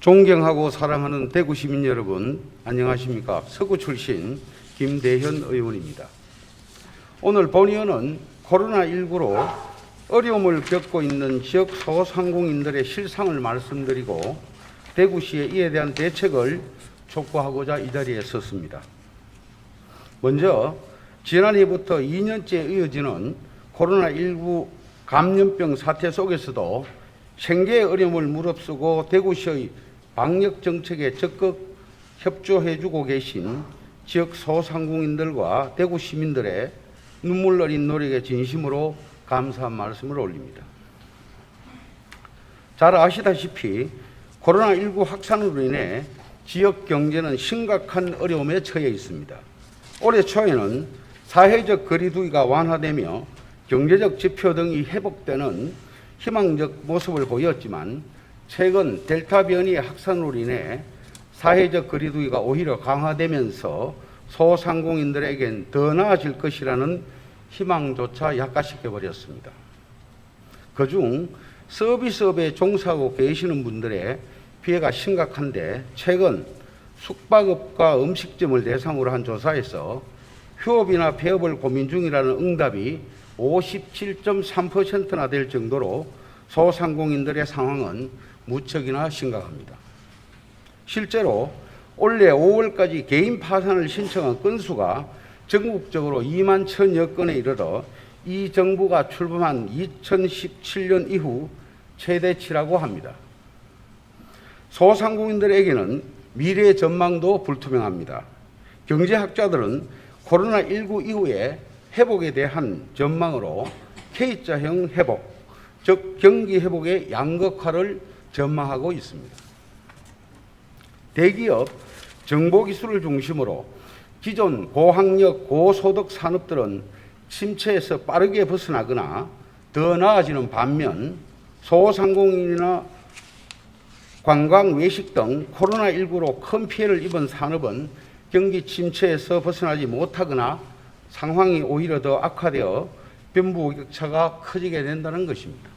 존경하고 사랑하는 대구 시민 여러분, 안녕하십니까? 서구 출신 김대현 의원입니다. 오늘 본의원은 코로나19로 어려움을 겪고 있는 지역 소상공인들의 실상을 말씀드리고 대구시에 이에 대한 대책을 촉구하고자 이 자리에 섰습니다. 먼저 지난해부터 2년째 이어지는 코로나19 감염병 사태 속에서도 생계의 어려움을 무릅쓰고 대구시의 방역 정책에 적극 협조해주고 계신 지역 소상공인들과 대구 시민들의 눈물 어린 노력에 진심으로 감사한 말씀을 올립니다. 잘 아시다시피 코로나19 확산으로 인해 지역 경제는 심각한 어려움에 처해 있습니다. 올해 초에는 사회적 거리두기가 완화되며 경제적 지표 등이 회복되는 희망적 모습을 보였지만 최근 델타 변이의 확산으로 인해 사회적 거리두기가 오히려 강화되면서 소상공인들에겐 더 나아질 것이라는 희망조차 약화시켜 버렸습니다. 그중 서비스업에 종사하고 계시는 분들의 피해가 심각한데 최근 숙박업과 음식점을 대상으로 한 조사에서 휴업이나 폐업을 고민 중이라는 응답이 57.3%나 될 정도로 소상공인들의 상황은 무척이나 심각합니다. 실제로 올해 5월까지 개인 파산을 신청한 건수가 전국적으로 2만 천여 건에 이르러 이 정부가 출범한 2017년 이후 최대치라고 합니다. 소상공인들에게는 미래 전망도 불투명합니다. 경제학자들은 코로나19 이후에 회복에 대한 전망으로 K자형 회복, 즉 경기 회복의 양극화를 전망하고 있습니다. 대기업, 정보기술을 중심으로 기존 고학력, 고소득 산업들은 침체에서 빠르게 벗어나거나 더 나아지는 반면 소상공인이나 관광, 외식 등 코로나19로 큰 피해를 입은 산업은 경기 침체에서 벗어나지 못하거나 상황이 오히려 더 악화되어 빈부격차가 커지게 된다는 것입니다.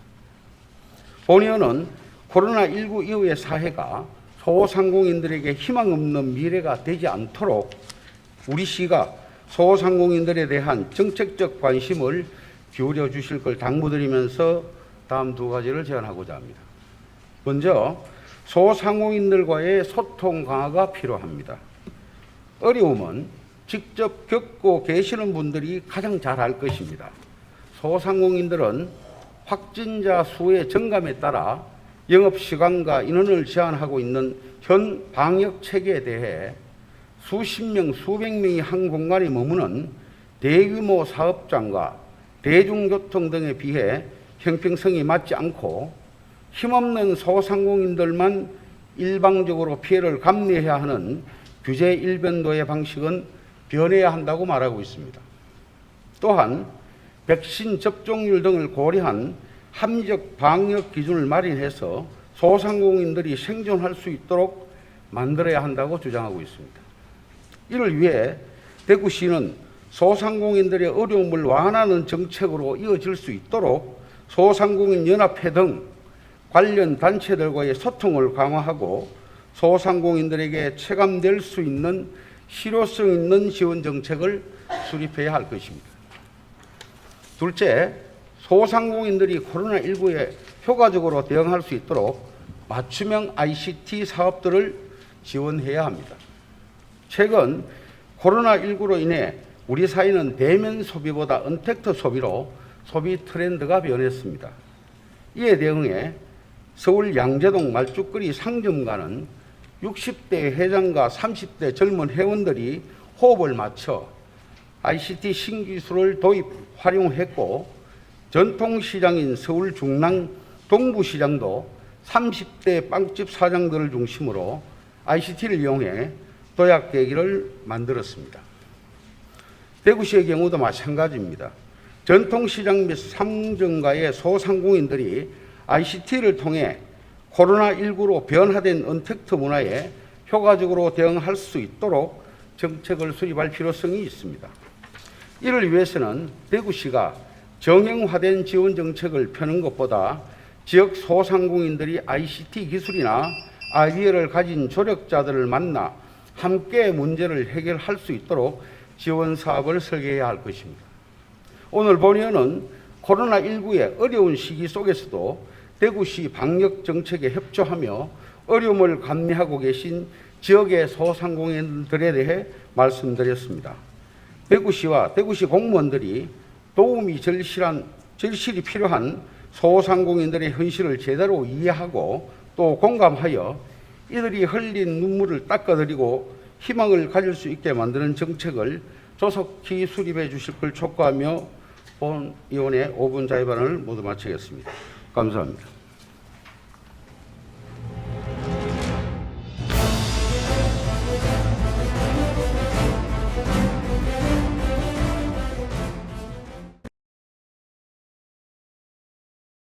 본의원은 코로나19 이후의 사회가 소상공인들에게 희망 없는 미래가 되지 않도록 우리 시가 소상공인들에 대한 정책적 관심을 기울여 주실 걸 당부드리면서 다음 두 가지를 제안하고자 합니다. 먼저 소상공인들과의 소통 강화가 필요합니다. 어려움은 직접 겪고 계시는 분들이 가장 잘 알 것입니다. 소상공인들은 확진자 수의 증감에 따라 영업 시간과 인원을 제한하고 있는 현 방역 체계에 대해 수십 명, 수백 명이 한 공간에 머무는 대규모 사업장과 대중교통 등에 비해 형평성이 맞지 않고 힘없는 소상공인들만 일방적으로 피해를 감내해야 하는 규제 일변도의 방식은 변해야 한다고 말하고 있습니다. 또한 백신 접종률 등을 고려한 합리적 방역 기준을 마련해서 소상공인들이 생존할 수 있도록 만들어야 한다고 주장하고 있습니다. 이를 위해 대구시는 소상공인들의 어려움을 완화하는 정책으로 이어질 수 있도록 소상공인 연합회 등 관련 단체들과의 소통을 강화하고 소상공인들에게 체감될 수 있는 실효성 있는 지원 정책을 수립해야 할 것입니다. 둘째, 소상공인들이 코로나19에 효과적으로 대응할 수 있도록 맞춤형 ICT 사업들을 지원해야 합니다. 최근 코로나19로 인해 우리 사회는 대면 소비보다 언택트 소비로 소비 트렌드가 변했습니다. 이에 대응해 서울 양재동 말죽거리 상점가는 60대 회장과 30대 젊은 회원들이 호흡을 맞춰 ICT 신기술을 도입 활용했고 전통시장인 서울 중랑 동부시장도 30대 빵집 사장들을 중심으로 ICT를 이용해 도약 계기를 만들었습니다. 대구시의 경우도 마찬가지입니다. 전통시장 및 상점가의 소상공인들이 ICT를 통해 코로나19로 변화된 언택트 문화에 효과적으로 대응할 수 있도록 정책을 수립할 필요성이 있습니다. 이를 위해서는 대구시가 정형화된 지원 정책을 펴는 것보다 지역 소상공인들이 ICT 기술이나 아이디어를 가진 조력자들을 만나 함께 문제를 해결할 수 있도록 지원 사업을 설계해야 할 것입니다. 오늘 본의원은 코로나19의 어려운 시기 속에서도 대구시 방역 정책에 협조하며 어려움을 감내하고 계신 지역의 소상공인들에 대해 말씀드렸습니다. 대구시와 대구시 공무원들이 도움이 절실한 절실히 필요한 소상공인들의 현실을 제대로 이해하고 또 공감하여 이들이 흘린 눈물을 닦아드리고 희망을 가질 수 있게 만드는 정책을 조속히 수립해 주실 걸 촉구하며 본 의원의 5분 자유발언을 모두 마치겠습니다. 감사합니다.